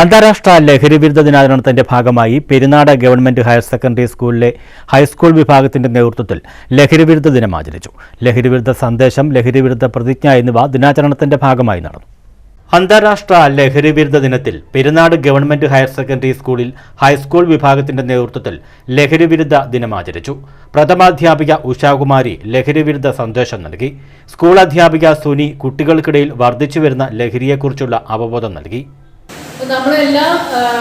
അന്താരാഷ്ട്ര ലഹരി വിരുദ്ധ ദിനാചരണത്തിന്റെ ഭാഗമായി പെരുന്നാട് ഗവൺമെന്റ് ഹയർ സെക്കൻഡറി സ്കൂളിലെ ഹൈസ്കൂൾ വിഭാഗത്തിന്റെ നേതൃത്വത്തിൽ ലഹരി വിരുദ്ധ ദിനം ആചരിച്ചു. ലഹരി വിരുദ്ധ സന്ദേശം ലഹരി വിരുദ്ധ പ്രതിജ്ഞ എന്നിവ ദിനാചരണത്തിന്റെ ഭാഗമായി നടന്നു. അന്താരാഷ്ട്ര ലഹരി വിരുദ്ധ ദിനത്തിൽ പെരുന്നാട് ഗവൺമെന്റ് ഹയർ സെക്കൻഡറി സ്കൂളിൽ ഹൈസ്കൂൾ വിഭാഗത്തിന്റെ നേതൃത്വത്തിൽ ലഹരി വിരുദ്ധ ദിനം ആചരിച്ചു. പ്രഥമാധ്യാപിക ഉഷാകുമാരി ലഹരി വിരുദ്ധ സന്ദേശം നൽകി. സ്കൂൾ അധ്യാപിക സുനി കുട്ടികൾക്കിടയിൽ വർദ്ധിച്ചു വരുന്ന ലഹരിയെക്കുറിച്ചുള്ള അവബോധം നൽകി. നമ്മൾ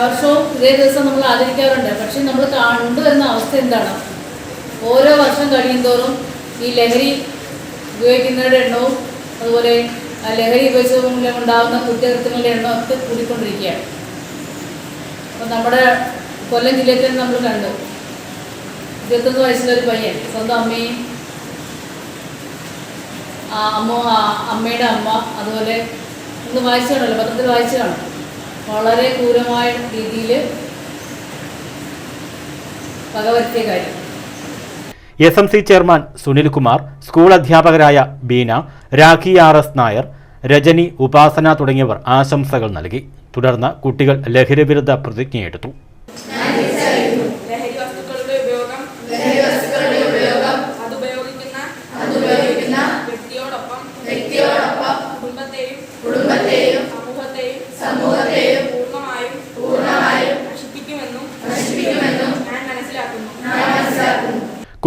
വർഷവും ഇതേ ദിവസം നമ്മൾ ആചരിക്കാറുണ്ട്. പക്ഷെ നമ്മൾ കണ്ടുവരുന്ന അവസ്ഥ എന്താണ്? ഓരോ വർഷം കഴിയുന്തോറും ഈ ലഹരി ഉപയോഗിക്കുന്നവരുടെ എണ്ണവും അതുപോലെ ലഹരി ഉപയോഗിച്ചത് മൂലം ഉണ്ടാകുന്ന കുറ്റകൃത്യങ്ങളുടെ എണ്ണം ഒക്കെ കൂടിക്കൊണ്ടിരിക്കുകയാണ്. അപ്പം നമ്മുടെ കൊല്ലം ജില്ലയിൽ തന്നെ നമ്മൾ കണ്ടു. ഇരുപത്തൊന്ന് വയസ്സുള്ള ഒരു പയ്യൻ സ്വന്തം അമ്മയും അമ്മ അമ്മയുടെ അമ്മ അതുപോലെ ഇന്ന് വായിച്ചു കാണുമല്ലോ പത്രത്തിൽ വായിച്ചു കാണും വളരെ ക്രൂരമായ രീതിയിൽ പകവരുത്തിയ കാര്യം. S M C chairman Sunilkumar school അധ്യാപകരായ ബീന രാഖി ആർ എസ് നായർ രജനി ഉപാസന തുടങ്ങിയവർ ആശംസകൾ നൽകി. തുടർന്ന് കുട്ടികൾ ലഹരിവിരുദ്ധ പ്രതിജ്ഞയെടുത്തു.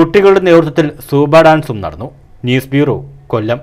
കുട്ടികളുടെ നേതൃത്വത്തിൽ സൂബ ഡാൻസും നടന്നു. News bureau Kollam.